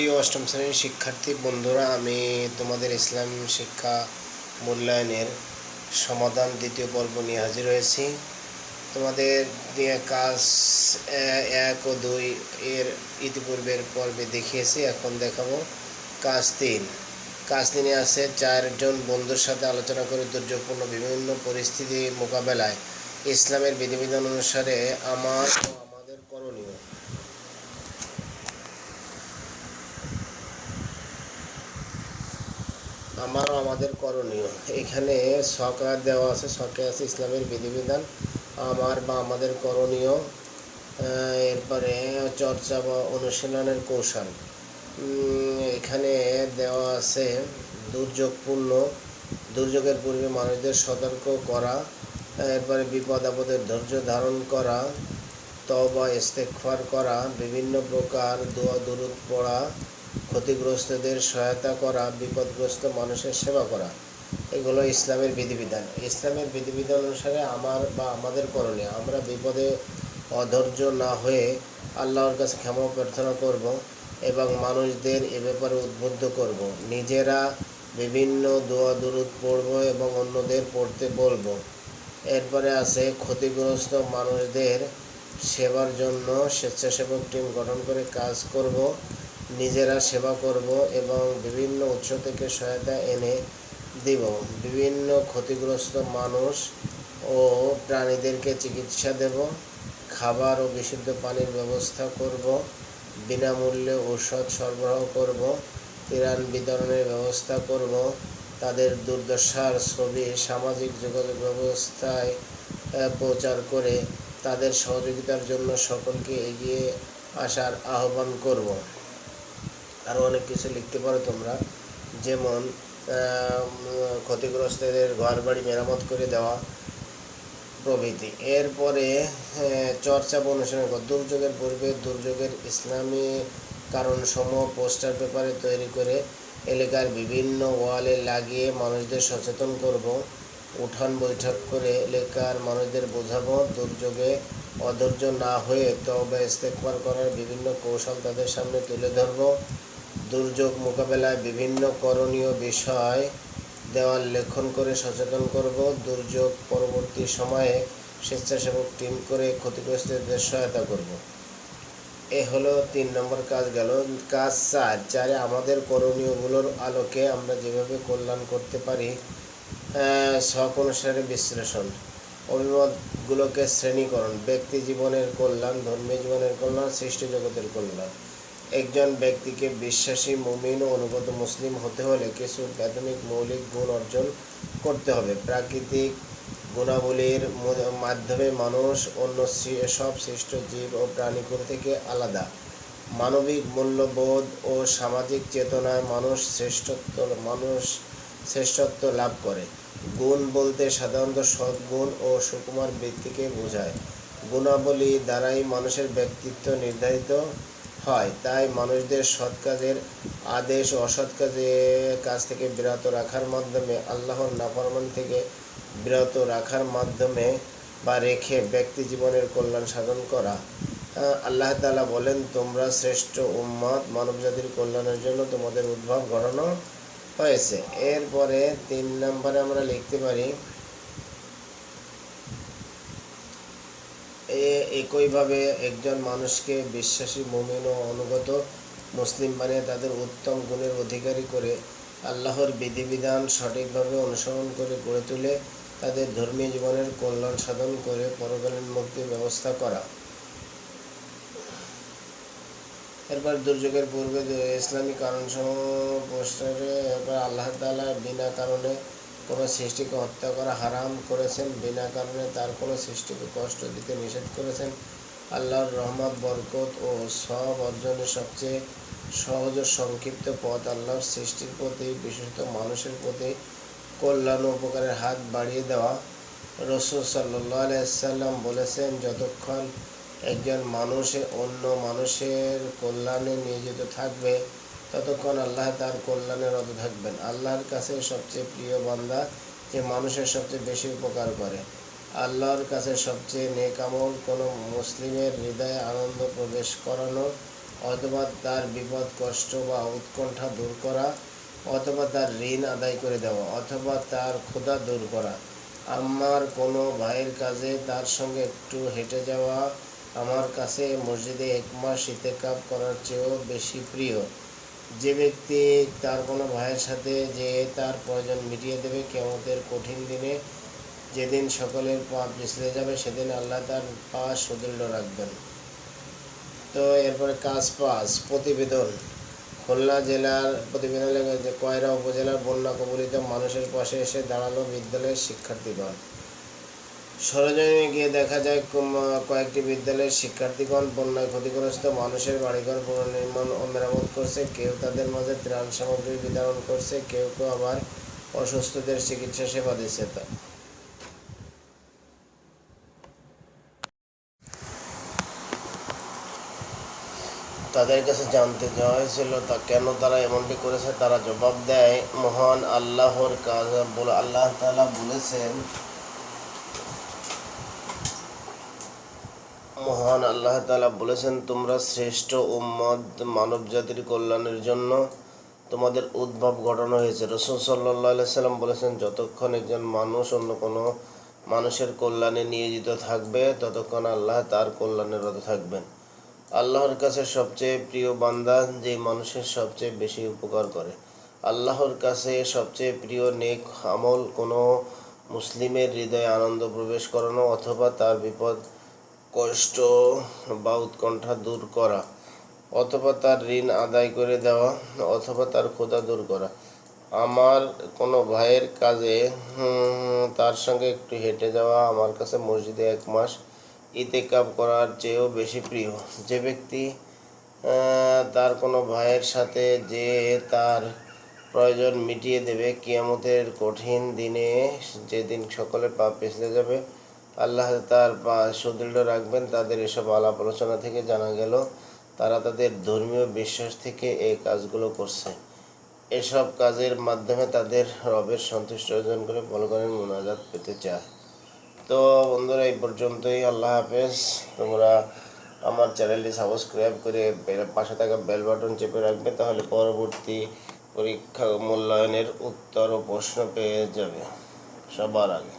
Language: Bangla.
প্রিয় অষ্টম শ্রেণির শিক্ষার্থী, বন্ধুরা, আমি তোমাদের ইসলাম শিক্ষা মূল্যায়নের সমাধান দ্বিতীয় পর্ব নিয়ে হাজির হয়েছি। তোমাদের দিয়ে কাজ এক ও দুই এর ইতিপূর্বের পর্বে দেখিয়েছি, এখন দেখাবো কাজ তিন। কাজ তিনে আছে, চারজন বন্ধুর সাথে আলোচনা করে দুর্যোগপূর্ণ বিভিন্ন পরিস্থিতি মোকাবেলায় ইসলামের বিধিবিধান অনুসারে আমার ও আমাদের করণীয় আমারও আমাদের করণীয়। এখানে সকার দেওয়া আছে সকে আছে ইসলামের বিধিবিধান। আমার বা আমাদের করণীয় এরপরে চর্চা বা অনুশীলনের কৌশল। এখানে দেওয়া আছে দুর্যোগপূর্ণ, দুর্যোগের পূর্বে মানুষদের সতর্ক করা, এরপরে বিপদ আপদের ধৈর্য ধারণ করা তবা ইস্তেকফার করা, বিভিন্ন প্রকার দোয়া, দুরুদ পড়া ক্ষতিগ্রস্তদের সহায়তা করা, বিপদগ্রস্ত মানুষের সেবা করা, এগুলো ইসলামের বিধিবিধান। ইসলামের বিধিবিধান অনুসারে আমার বা আমাদের করণীয়, আমরা বিপদে অধৈর্য না হয়ে আল্লাহর কাছে ক্ষমা প্রার্থনা করব এবং মানুষদের এ ব্যাপারে উদ্বুদ্ধ করব। নিজেরা বিভিন্ন দোয়া, দুরুদ পড়ব এবং অন্যদের পড়তে বলব। এরপরে আছে ক্ষতিগ্রস্ত মানুষদের সেবার জন্য স্বেচ্ছাসেবক টিম গঠন করে কাজ করব। নিজেরা সেবা করব এবং বিভিন্ন উৎস থেকে সহায়তা এনে দিব। বিভিন্ন ক্ষতিগ্রস্ত মানুষ ও প্রাণীদেরকে চিকিৎসা দেব, খাবার ও বিশুদ্ধ পানির ব্যবস্থা করব, বিনামূল্যে ঔষধ সরবরাহ করব ত্রাণ বিতরণের ব্যবস্থা করব, তাদের দুর্দশার ছবি সামাজিক যোগাযোগ ব্যবস্থায় প্রচার করে তাদের সহযোগিতার জন্য সকলকে এগিয়ে আসার আহ্বান করব। আরও অনেক কিছু লিখতে পারো তোমরা। যেমন ক্ষতিগ্রস্তদের ঘর বাড়ি মেরামত করে দেওয়া প্রভৃতি। এরপরে চর্চা বা অনুশীলন দুর্যোগের পূর্বে দুর্যোগের ইসলামী কারণসমূহ পোস্টার পেপারে তৈরি করে এলাকার বিভিন্ন ওয়ালে লাগিয়ে মানুষদের সচেতন করব। উঠান বৈঠক করে এলাকার মানুষদের বোঝাবো, দুর্যোগে অধৈর্য না হয়ে তবে ইস্তেকবার করার বিভিন্ন কৌশল তাদের সামনে তুলে ধরব। দুর্যোগ মোকাবেলায় বিভিন্ন করণীয় বিষয় দেওয়াল লেখন করে সচেতন করব। দুর্যোগ পরবর্তী সময়ে স্বেচ্ছাসেবক টিম করে ক্ষতিগ্রস্তদের সহায়তা করব। এ হলো তিন নম্বর কাজ গেল। কাজ চার, চারে আমাদের করণীয়গুলোর আলোকে আমরা যেভাবে কল্যাণ করতে পারি শখ অনুসারে বিশ্লেষণ। অভিমতগুলোকে শ্রেণীকরণ, ব্যক্তি জীবনের কল্যাণ, ধর্মীয় জীবনের কল্যাণ, সৃষ্টি জগতের কল্যাণ। একজন ব্যক্তিকে বিশ্বাসী, মুমিন ও অনুগত মুসলিম হতে হলে কিছু প্রাথমিক মৌলিক গুণ অর্জন করতে হবে। প্রাকৃতিক গুণাবলীর মাধ্যমে মানুষ অন্য সব শ্রেষ্ঠ জীব ও প্রাণীকুল থেকে আলাদা। মানবিক মূল্যবোধ ও সামাজিক চেতনায় মানুষ শ্রেষ্ঠত্ব মানুষ শ্রেষ্ঠত্ব লাভ করে। গুণ বলতে সাধারণত সদ্গুণ ও সুকুমার বৃত্তিকে বোঝায়। গুণাবলী দ্বারাই মানুষের ব্যক্তিত্ব নির্ধারিত হয়। তাই মানুষদের সৎ কাজের আদেশ ও অসৎ কাজের কাজ থেকে বিরত রাখার মাধ্যমে, আল্লাহর নাফরমান থেকে বিরত রাখার মাধ্যমে বা রেখে ব্যক্তি জীবনের কল্যাণ সাধন করা। আল্লাহ তালা বলেন, তোমরা শ্রেষ্ঠ উম্মত মানবজাতির কল্যাণের জন্য তোমাদের উদ্ভব ঘটানো হয়েছে। এরপরে তিন নম্বরে আমরা লিখতে পারি একইভাবে একজন মানুষকে বিশ্বাসী মুমিন ও অনুগত মুসলিম বানিয়ে তাদের উত্তম গুণের অধিকারী করে আল্লাহর বিধিবিধান সঠিকভাবে অনুসরণ করে গড়ে তুলে তাদের ধর্মীয় জীবনের কল্যাণ সাধন করে পরকালীন মুক্তির ব্যবস্থা করা। এরপর দুর্যোগের পূর্বে ইসলামী কারণসমূহ পোস্টারে এরপর আল্লাহ তাআলা বিনা কারণে কোনো সৃষ্টিকে হত্যা করা হারাম করেছেন, বিনা কারণে তার কোনো সৃষ্টিকে কষ্ট দিতে নিষেধ করেছেন। আল্লাহর রহমত, বরকত ও সব অর্জনের সবচেয়ে সহজ ও সংক্ষিপ্ত পথ আল্লাহর সৃষ্টির প্রতি বিশেষত মানুষের প্রতি কল্যাণ উপকারের হাত বাড়িয়ে দেওয়া। রসুল সাল্লাহ আলাইসাল্লাম বলেছেন, যতক্ষণ একজন মানুষে অন্য মানুষের কল্যাণে নিয়োজিত থাকবে ততক্ষণ আল্লাহ তার কল্যাণে রত থাকবেন। আল্লাহর কাছে সবচেয়ে প্রিয় বান্দা যে মানুষের সবচেয়ে বেশি উপকার করে। আল্লাহর কাছে সবচেয়ে নেকামল কোনো মুসলিমের হৃদয়ে আনন্দ প্রবেশ করানো অথবা তার বিপদ, কষ্ট বা উৎকণ্ঠা দূর করা অথবা তার ঋণ আদায় করে দেওয়া অথবা তার ক্ষুধা দূর করা। আমার কোনো ভাইয়ের কাজে তার সঙ্গে একটু হেঁটে যাওয়া আমার কাছে মসজিদে এক মাস ইতেকাপ করার চেয়েও বেশি প্রিয়। যে ব্যক্তি তার কোনো ভাইয়ের সাথে যে তার প্রয়োজন মিটিয়ে দেবে কেমতের কঠিন দিনে, যেদিন সকলের পাপ পিছলে যাবে, সেদিন আল্লাহ তার পা সুদৃঢ় রাখবেন। তো এরপরে কাজ পাস প্রতিবেদন। খুলনা জেলার প্রতিবেদন কয়রা উপজেলার বন্যা কবলিত মানুষের পাশে এসে দাঁড়াল বিদ্যালয়ের শিক্ষার্থীগণ। সরজমিনে গিয়ে দেখা যায় কয়েকটি বিদ্যালয়ের শিক্ষার্থীগণ বন্যায় ক্ষতিগ্রস্ত মানুষের বাড়িঘর পুনর্নির্মাণ ও মেরামত করছে। কেউ তাদের মাঝে ত্রাণ সামগ্রী বিতরণ করছে, কেউ কেউ আবার অসুস্থদের চিকিৎসা সেবা দিচ্ছে তা। তাদের কাছে জানতে চাওয়া হয়েছিল, তা কেন তারা এমনটি করেছে? তারা জবাব দেয়, মহান আল্লাহর কাজ আল্লাহ তালা বলেছেন মহান আল্লাহ তালা বলেছেন, তোমরা শ্রেষ্ঠ উম্মত মানব জাতির কল্যাণের জন্য তোমাদের উদ্ভব ঘটানো হয়েছে। রসুল সাল্লাহ সাল্লাম বলেছেন, যতক্ষণ একজন মানুষ অন্য কোনো মানুষের কল্যাণে নিয়োজিত থাকবে, ততক্ষণ আল্লাহ তার কল্যাণে রত থাকবেন। আল্লাহর কাছে সবচেয়ে প্রিয় বান্দা যে মানুষের সবচেয়ে বেশি উপকার করে। আল্লাহর কাছে সবচেয়ে প্রিয় নেক আমল কোনো মুসলিমের হৃদয়ে আনন্দ প্রবেশ করানো অথবা তার বিপদ কষ্ট বা উৎকণ্ঠা দূর করা, অথবা তার ঋণ আদায় করে দেওয়া, অথবা তার ক্ষুধা দূর করা। আমার কোনো ভাইয়ের কাজে তার সঙ্গে একটু হেঁটে যাওয়া আমার কাছে মসজিদে এক মাস ইতেকাব করার চেয়েও বেশি প্রিয়। যে ব্যক্তি তার কোনো ভাইয়ের সাথে যে তার প্রয়োজন মিটিয়ে দেবে, কিয়ামতের কঠিন দিনে যেদিন সকলে পা পিছলে যাবে আল্লাহ তার সুদৃঢ় রাখবেন, তাদের এসব আলাপ আলোচনা থেকে জানা গেল তারা তাদের ধর্মীয় বিশ্বাস থেকে এই কাজগুলো করছে। এসব কাজের মাধ্যমে তাদের রবের সন্তুষ্ট অর্জন করে বলগণের মোনাজাত পেতে চায়। তো বন্ধুরা, এই পর্যন্তই। আল্লাহ হাফেজ। তোমরা আমার চ্যানেলটি সাবস্ক্রাইব করে পাশে থাকা বেল বাটন চেপে রাখবে, তাহলে পরবর্তী পরীক্ষা মূল্যায়নের উত্তর ও প্রশ্ন পেয়ে যাবে সবার আগে।